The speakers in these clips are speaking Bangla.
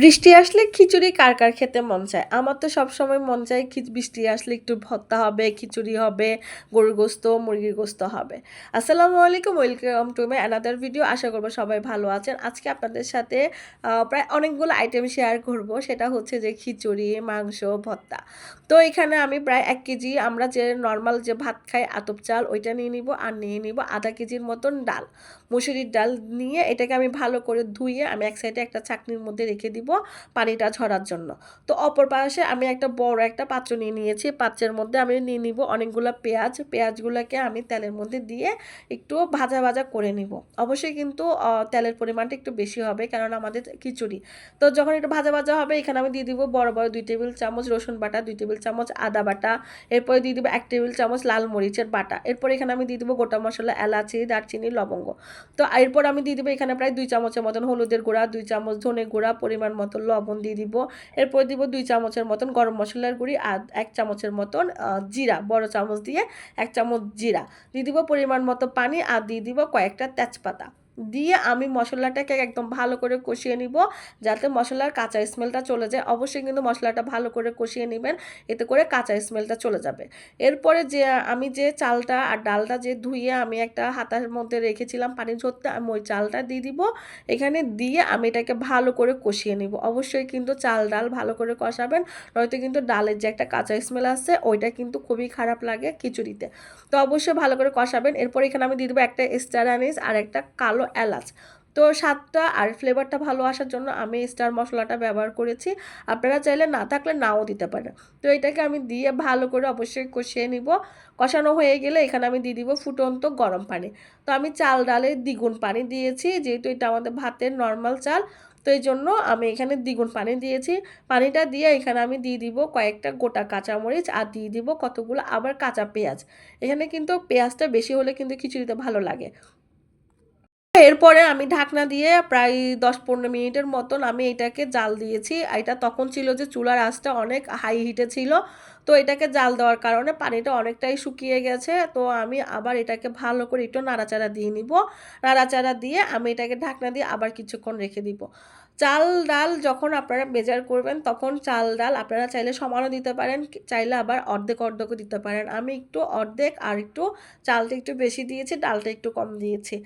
বৃষ্টি আসলে খিচুড়ি কার কার খেতে মন চায়? আমার তো সবসময় মন চায় বৃষ্টি আসলে একটু ভর্তা হবে, খিচুড়ি হবে, গরুর গোস্ত, মুরগির গোস্ত হবে। আসসালামু আলাইকুম, welcome to my another video আশা করব সবাই ভালো আছেন। আজকে আপনাদের সাথে প্রায় অনেকগুলো আইটেম শেয়ার করব। সেটা হচ্ছে যে খিচুড়ি, মাংস, ভর্তা। তো এখানে আমি প্রায় এক কেজি আমরা যে নর্মাল যে ভাত খাই, আতপ চাল, ওইটা নিয়ে নিব আর নিয়ে নিব আধা কেজির মতন ডাল। মুসুরির ডাল নিয়ে এটাকে আমি ভালো করে ধুয়ে আমি এক সাইডে একটা চাকনির মধ্যে রেখে দিব। পানিটা ঝরার জন্য। তো অপর পাশে আমি একটা বড় একটা পাত্র নিয়ে নিয়েছি। পাত্রের মধ্যে আমি নিয়ে নিব অনেকগুলো পেঁয়াজ। পেঁয়াজগুলোকে আমি তেলের মধ্যে দিয়ে একটু ভাজা ভাজা করে নিব। অবশ্যই কিন্তু তেলের পরিমাণটা একটু বেশি হবে কারণ আমাদের খিচুড়ি। তো যখন একটু ভাজা ভাজা হবে, এখানে আমি দিয়ে দিব বড় বড় দুই টেবিল চামচ রসুন বাটা, দুই টেবিল চামচ আদা বাটা। এরপরে দিয়ে দিব এক টেবিল চামচ লাল মরিচের বাটা। এরপর এখানে আমি দিয়ে দিব গোটা মশলা, এলাচি, দারচিনি, লবঙ্গ। তো এরপর আমি দিয়ে দিব এখানে প্রায় দুই চামচের মতন হলুদের গুঁড়া, দুই চামচ ধনে গুঁড়া, পরিমাণ মতো লবণ দিয়ে দিব। এরপর দিব দুই চামচের মতন গরম মশলার গুঁড়ি আর এক চামচের মতন জিরা, বড় চামচ দিয়ে এক চামচ জিরা। দিয়ে দিব পরিমাণ মতো পানি আর দিয়ে দিব কয়েকটা তেজপাতা। দিয়ে আমি মশলাটাকে একদম ভালো করে কষিয়ে নিব, যাতে মশলার কাঁচা স্মেলটা চলে যায়। অবশ্যই কিন্তু মশলাটা ভালো করে কষিয়ে নেবেন, এতে করে কাঁচা স্মেলটা চলে যাবে। এরপরে যে আমি যে চালটা আর ডালটা যে ধুইয়ে আমি একটা হাতার মধ্যে রেখেছিলাম পানি ঝরতে, আমি ওই চালটা দিয়ে দিব। এখানে দিয়ে আমি এটাকে ভালো করে কষিয়ে নিব। অবশ্যই কিন্তু চাল ডাল ভালো করে কষাবেন, নয়তো কিন্তু ডালের যে একটা কাঁচা স্মেল আছে, ওইটা কিন্তু খুবই খারাপ লাগে খিচুড়িতে। তো অবশ্যই ভালো করে কষাবেন। এরপর এখানে আমি দিয়ে দেবো একটা স্টার আনিস আর একটা কালো এলাচ। তো স্বাদটা আর ফ্লেভারটা ভালো আসার জন্য আমি স্টার মশলাটা ব্যবহার করেছি। আপনারা চাইলে না থাকলে নাও দিতে পারেন। তো এটাকে আমি দিয়ে ভালো করে অবশ্যই কষিয়ে নিব। কষানো হয়ে গেলে এখানে আমি দিয়ে দিব ফুটন্ত গরম পানি। তো আমি চাল ডালে দ্বিগুণ পানি দিয়েছি। যেহেতু এটা আমাদের ভাতের নর্মাল চাল, তো এই জন্য আমি এখানে দ্বিগুণ পানি দিয়েছি। পানিটা দিয়ে এখানে আমি দিয়ে দিব কয়েকটা গোটা কাঁচামরিচ আর দিয়ে দিব কতগুলো আবার কাঁচা পেঁয়াজ। এখানে কিন্তু পেঁয়াজটা বেশি হলে কিন্তু খিচুড়িতে ভালো লাগে। এরপরে আমি ঢাকনা দিয়ে প্রায় দশ পনেরো মিনিটের মতন আমি এটাকে জাল দিয়েছি। এটা তখন ছিল যে চুলার আঁচটা অনেক হাই হিটে ছিল। তো এটাকে জাল দেওয়ার কারণে পানিটা অনেকটাই শুকিয়ে গেছে। তো আমি আবার এটাকে ভালো করে একটু নাড়াচাড়া দিয়ে নিব। নাড়াচাড়া দিয়ে আমি এটাকে ঢাকনা দিয়ে আবার কিছুক্ষণ রেখে দিব। চাল ডাল যখন আপনারা মেজার করবেন, তখন চাল ডাল আপনারা চাইলে সমানও দিতে পারেন চাইলে আবার অর্ধেক অর্ধেকও দিতে পারেন। আমি একটু অর্ধেক আর একটু চালটা একটু বেশি দিয়েছি, ডালটা একটু কম দিয়েছি।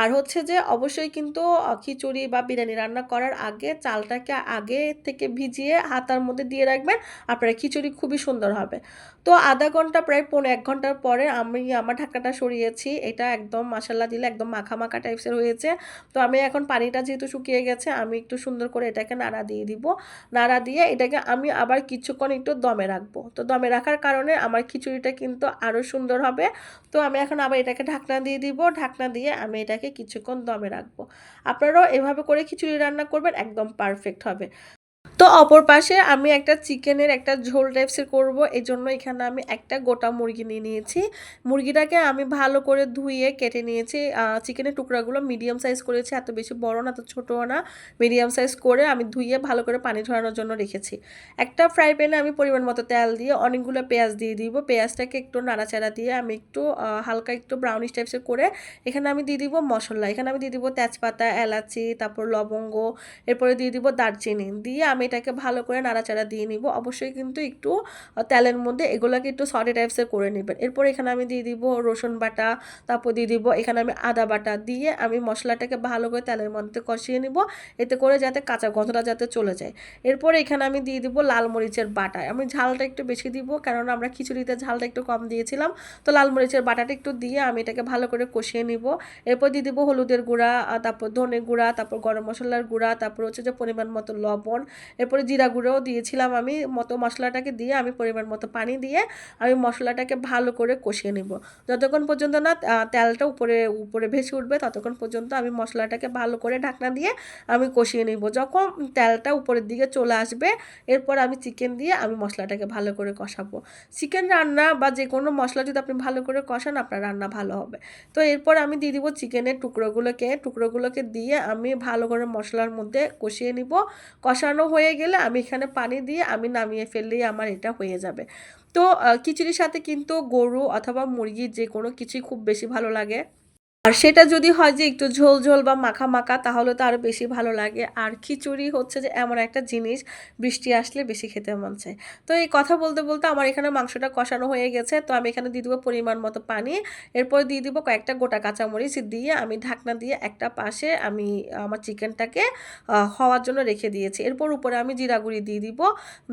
আর হচ্ছে যে, অবশ্যই কিন্তু খিচুড়ি বা বিরিয়ানি রান্না করার আগে চালটাকে আগে থেকে ভিজিয়ে হাতার মধ্যে দিয়ে রাখবেন, আপনার খিচুড়ি খুবই সুন্দর হবে। তো আধা ঘণ্টা, প্রায় পৌনে এক ঘণ্টার পরে আমি আমার ঢাকাটা সরিয়েছি। এটা একদম মশলা দিলে একদম মাখা মাখা টাইপসের হয়েছে। তো আমি এখন পানিটা যেহেতু শুকিয়ে গেছে, আমি একটু সুন্দর করে এটাকে নাড়া দিয়ে দিব। নাড়া দিয়ে এটাকে আমি আবার কিছুক্ষণ একটু দমে রাখব। তো দমে রাখার কারণে আমার খিচুড়িটা কিন্তু আরও সুন্দর হবে। তো আমি এখন আবার এটাকে ঢাকনা দিয়ে দিব। ঢাকনা দিয়ে আমি এটাকে কিছুক্ষণ দমে রাখব। আপনারাও এভাবে করে খিচুড়ি রান্না করবেন, একদম পারফেক্ট হবে। তো অপর পাশে আমি একটা চিকেনের একটা ঝোল টাইপসের করব। এই জন্য এখানে আমি একটা গোটা মুরগি নিয়ে নিয়েছি। মুরগিটাকে আমি ভালো করে ধুয়ে কেটে নিয়েছি। চিকেনের টুকরাগুলো মিডিয়াম সাইজ করেছি। এত বেশি বড় না তো ছোটও না। মিডিয়াম সাইজ করে আমি ধুয়ে ভালো করে পানি ঝরানোর জন্য রেখেছি। একটা ফ্রাই প্যানে আমি পরিমাণ মতো তেল দিয়ে অনেকগুলো পেঁয়াজ দিয়ে দিব। পেঁয়াজটাকে একটু নাড়াচাড়া দিয়ে আমি একটু হালকা একটু ব্রাউনিশ টাইপসের করে এখানে আমি দিয়ে দিব মশলা। এখানে আমি দিয়ে দিব তেজপাতা, এলাচি, তারপর লবঙ্গ, এরপরে দিয়ে দিব দারচিনি। দিয়ে আমি এটাকে ভালো করে নাড়াচাড়া দিয়ে নিব। অবশ্যই কিন্তু একটু তেলের মধ্যে এগুলোকে একটু সরি টাইপসের করে নেবেন। এরপর এখানে আমি দিয়ে দিব রসুন বাটা, তারপর দিয়ে দিব এখানে আমি আদা বাটা দিয়ে আমি মশলাটাকে ভালো করে তেলের মধ্যে কষিয়ে নিব। এতে করে যাতে কাঁচা গন্ধটা যাতে চলে যায়। এরপর এখানে আমি দিয়ে দিব লাল মরিচের বাটা। আমি ঝালটা একটু বেশি দিব কারণ আমরা খিচুড়িতে ঝালটা একটু কম দিয়েছিলাম। তো লাল মরিচের বাটাটা একটু দিয়ে আমি এটাকে ভালো করে কষিয়ে নিব। এরপর দিয়ে দিব হলুদের গুঁড়া তারপর ধনে গুঁড়া, তারপর গরম মশলার গুঁড়া, তারপর হচ্ছে যে পরিমাণ মতো লবণ এরপরে জিরা গুঁড়োও দিয়েছিলাম আমি, মতো মশলাটাকে দিয়ে আমি পরিমাণ মতো পানি দিয়ে আমি মশলাটাকে ভালো করে কষিয়ে নেব। যতক্ষণ পর্যন্ত না তেলটা উপরে উপরে ভেসে উঠবে, ততক্ষণ পর্যন্ত আমি মশলাটাকে ভালো করে ঢাকনা দিয়ে আমি কষিয়ে নিব। যখন তেলটা উপরের দিকে চলে আসবে, এরপর আমি চিকেন দিয়ে আমি মশলাটাকে ভালো করে কষাবো। চিকেন রান্না বা যে কোনো মশলা যদি আপনি ভালো করে কষান, আপনার রান্না ভালো হবে। তো এরপর আমি দিয়ে দিব চিকেনের টুকরোগুলোকে টুকরোগুলোকে দিয়ে আমি ভালো করে মশলার মধ্যে কষিয়ে নিব। কষানো হয়ে গেলে আমি এখানে পানি দিয়ে আমি নামিয়ে ফেললেই আমার এটা হয়ে যাবে। তো খিচুড়ির সাথে কিন্তু গরু অথবা মুরগির যে কোনো কিছুই খুব বেশি ভালো লাগে। আর সেটা যদি হয় যে একটু ঝোল ঝোল বা মাখা মাখা, তাহলে তো আরও বেশি ভালো লাগে। আর খিচুড়ি হচ্ছে যে এমন একটা জিনিস, বৃষ্টি আসলে বেশি খেতে মন চায়। তো এই কথা বলতে বলতে আমার এখানে মাংসটা কষানো হয়ে গেছে। তো আমি এখানে দিয়ে দেবো পরিমাণ মতো পানি। এরপর দিয়ে দিব কয়েকটা গোটা কাঁচামরিচ দিয়ে আমি ঢাকনা দিয়ে একটা পাশে আমি, আমার চিকেনটাকে হওয়ার জন্য রেখে দিয়েছি। এরপর উপরে আমি জিরা গুঁড়ি দিয়ে দিব।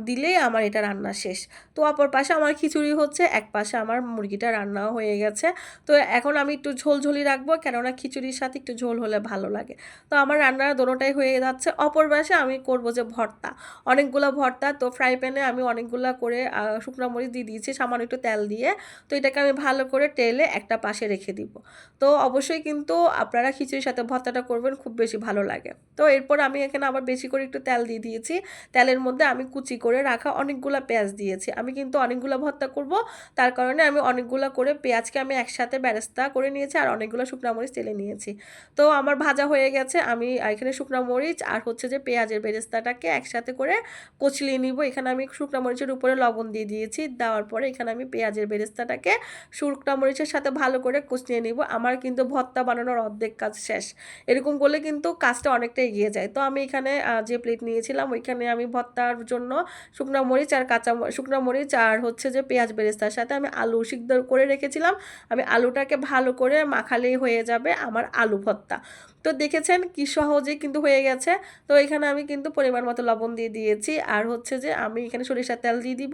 দিলেই আমার এটা রান্না শেষ। তো অপর পাশে আমার খিচুড়ি হচ্ছে, এক পাশে আমার মুরগিটা রান্নাও হয়ে গেছে। তো এখন আমি একটু ঝোলঝোলি রাখব কেননা খিচুড়ির সাথে একটু ঝোল হলে ভালো লাগে। তো আমার রান্না দোনোটাই হয়ে যাচ্ছে। অপর পাশে আমি করব যে ভর্তা। অনেকগুলো ভর্তা, তো ফ্রাই প্যানে আমি অনেকগুলো করে শুকনো মরিচ দিয়ে দিয়েছি, সামান্য একটু তেল দিয়ে। তো এটাকে আমি ভালো করে টেলে একটা পাশে রেখে দিব। তো অবশ্যই কিন্তু আপনারা খিচুড়ির সাথে ভর্তাটা করবেন, খুব বেশি ভালো লাগে। তো এরপর আমি এখানে আবার বেশি করে একটু তেল দিয়ে দিয়েছি। তেলের মধ্যে আমি কুচি করে রাখা অনেকগুলো পেঁয়াজ দিয়েছি। আমি কিন্তু অনেকগুলো ভর্তা করব, তার কারণে আমি অনেকগুলো করে পেঁয়াজকে আমি একসাথে ব্যারেস্তা করে নিয়েছি, আর অনেকগুলো শুকনো মরিচ তেলে নিয়েছি। তো আমার ভাজা হয়ে গেছে, আমি এখানে শুকনো মরিচ আর হচ্ছে যে পেঁয়াজের বেরেস্তাটাকে একসাথে করে কচলিয়ে নিব। এখানে আমি শুকনো মরিচের উপরে লবণ দিয়ে দিয়েছি, দেওয়ার পরে এখানে আমি পেঁয়াজের বেরেস্তাটাকে শুকনো মরিচের সাথে ভালো করে কচলিয়ে নিব। আমার কিন্তু ভর্তা বানানোর অর্ধেক কাজ শেষ। এরকম করলে কিন্তু কাজটা অনেকটা এগিয়ে যায়। তো আমি এখানে যে প্লেট নিয়েছিলাম, ওইখানে আমি ভর্তার জন্য শুকনো মরিচ আর কাঁচা শুকনো মরিচ আর হচ্ছে যে পেঁয়াজ বেরেস্তার সাথে আমি আলু সিদ্ধ করে রেখেছিলাম। আমি আলুটাকে ভালো করে মাখালেই হয়ে যাবে আমার আলু ভর্তা। তো দেখেছেন কি সহজে কিন্তু হয়ে গেছে। তো এখানে আমি কিন্তু পরিমাণ মতো লবণ দিয়ে দিয়েছি। আর হচ্ছে যে আমি এখানে সরিষার তেল দিয়ে দিব।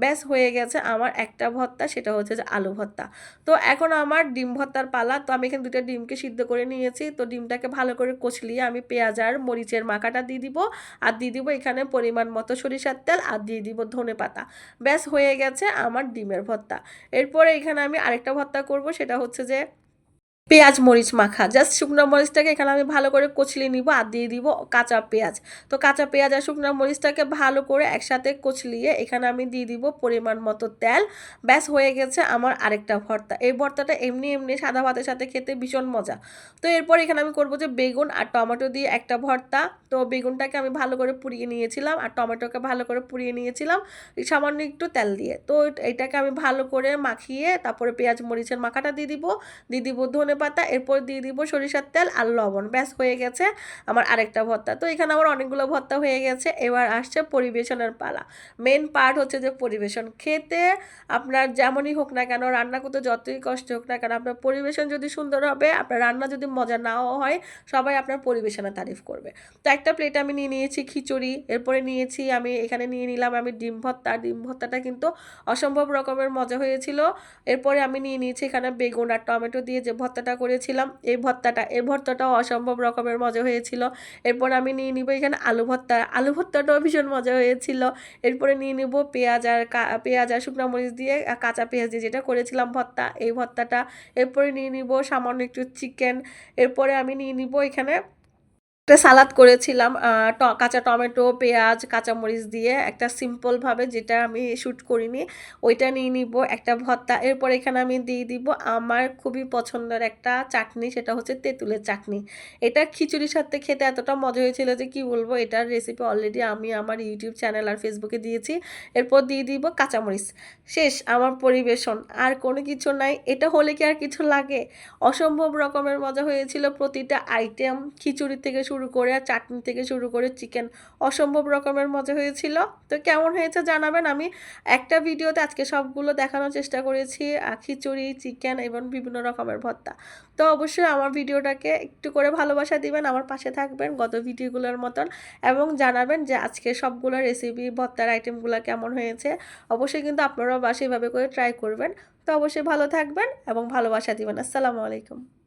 ব্যাস, হয়ে গেছে আমার একটা ভর্তা, সেটা হচ্ছে যে আলু ভর্তা। তো এখন আমার ডিম ভর্তার পালা। তো আমি এখানে দুটো ডিমকে সিদ্ধ করে নিয়েছি। তো ডিমটাকে ভালো করে কচলিয়ে আমি পেঁয়াজ আর মরিচের মাখাটা দিয়ে দিব। আর দিয়ে দিব এখানে পরিমাণ মতো সরিষার তেল। আর দিয়ে দিব ধনে পাতা। ব্যাস, হয়ে গেছে আমার ডিমের ভর্তা। এরপরে এখানে আমি আরেকটা ভর্তা করব। সেটা হচ্ছে যে পেঁয়াজ মরিচ মাখা। জাস্ট শুকনো মরিচটাকে এখানে আমি ভালো করে কচলিয়ে নিব আর দিয়ে দিব কাঁচা পেঁয়াজ। তো কাঁচা পেঁয়াজ আর শুকনো মরিচটাকে ভালো করে একসাথে কচলিয়ে এখানে আমি দিয়ে দিব পরিমাণ মতো তেল। ব্যাস, হয়ে গেছে আমার আরেকটা ভর্তা। এই ভর্তাটা এমনি এমনি সাদা ভাতের সাথে খেতে ভীষণ মজা। তো এরপর এখানে আমি করব যে বেগুন আর টমেটো দিয়ে একটা ভর্তা। তো বেগুনটাকে আমি ভালো করে পুড়িয়ে নিয়েছিলাম আর টমেটোকে ভালো করে পুড়িয়ে নিয়েছিলাম সামান্য একটু তেল দিয়ে। তো এটাকে আমি ভালো করে মাখিয়ে তারপরে পেঁয়াজ মরিচের মাখাটা দিয়ে দিব। দিয়ে দিব ধনে ধনে পাতা, এরপর দিয়ে দিব সরিষার তেল আর লবণ। ব্যাস, হয়ে গেছে আমার আরেকটা ভর্তা। তো এখানে আমার অনেকগুলো ভর্তা হয়ে গেছে। এবার আসছে পরিবেশনের পালা। মেন পার্ট হচ্ছে যে পরিবেশন। খেতে আপনার যেমনই হোক না কেন, রান্না করতে যতই কষ্ট হোক না কেন, আপনার পরিবেশন যদি সুন্দর হবে, আপনার রান্না যদি মজা নাও হয়, সবাই আপনার পরিবেশনে তারিফ করবে। তো একটা প্লেট আমি নিয়ে নিয়েছি খিচুড়ি। এরপরে নিয়েছি আমি, এখানে নিয়ে নিলাম আমি ডিম ভর্তা। ডিম ভর্তাটা কিন্তু অসম্ভব রকমের মজা হয়েছিল। এরপরে আমি নিয়ে নিয়েছি এখানে বেগুন আর টমেটো দিয়ে যে ভর্তা ভর্তাটা করেছিলাম। এই ভর্তাটা, এই ভর্তাটাও অসম্ভব রকমের মজা হয়েছিল। এরপর আমি নিয়ে নিব এখানে আলু ভর্তা। আলু ভর্তাটাও ভীষণ মজা হয়েছিল। এরপরে নিয়ে নিব পেঁয়াজ আর পেঁয়াজ আর শুকনো মরিচ দিয়ে কাঁচা পেঁয়াজ দিয়ে যেটা করেছিলাম ভর্তা, এই ভর্তাটা। এরপরে নিয়ে নিব সামান্য একটু চিকেন। এরপরে আমি নিয়ে নিব এখানে একটা সালাদ করেছিলাম কাঁচা টমেটো, পেঁয়াজ, কাঁচামরিচ দিয়ে একটা সিম্পলভাবে যেটা আমি শ্যুট করিনি, ওইটা নিয়ে নিব, একটা ভর্তা। এরপর এখানে আমি দিয়ে দিব আমার খুবই পছন্দের একটা চাটনি, সেটা হচ্ছে তেঁতুলের চাটনি। এটা খিচুড়ির সাথে খেতে এতটা মজা হয়েছিল যে কি বলব, এটার রেসিপি অলরেডি আমি আমার ইউটিউব চ্যানেল আর ফেসবুকে দিয়েছি। এরপর দিয়ে দিব কাঁচামরিচ। শেষ, আমার পরিবেশন। আর কোনো কিছু নাই, এটা হলে কি আর কিছু লাগে? অসম্ভব রকমের মজা হয়েছিল প্রতিটা আইটেম খিচুড়ি থেকে শুরু করে চাটনি থেকে শুরু করে চিকেন অসম্ভব রকমের মজা হয়েছিল। তো কেমন হয়েছে জানাবেন। আমি একটা ভিডিওতে আজকে সবগুলো দেখানোর চেষ্টা করেছি খিচুড়ি চিকেন এবং বিভিন্ন রকমের ভর্তা। তো অবশ্যই আমার ভিডিওটাকে একটু করে ভালোবাসা দিবেন, আমার পাশে থাকবেন গত ভিডিওগুলোর মতন এবং জানাবেন যে আজকে সবগুলো রেসিপি ভর্তার আইটেমগুলো কেমন হয়েছে। অবশ্যই কিন্তু আপনারাও বাসা এভাবে করে ট্রাই করবেন। তো অবশ্যই ভালো থাকবেন এবং ভালোবাসা দিবেন। আসসালামু আলাইকুম।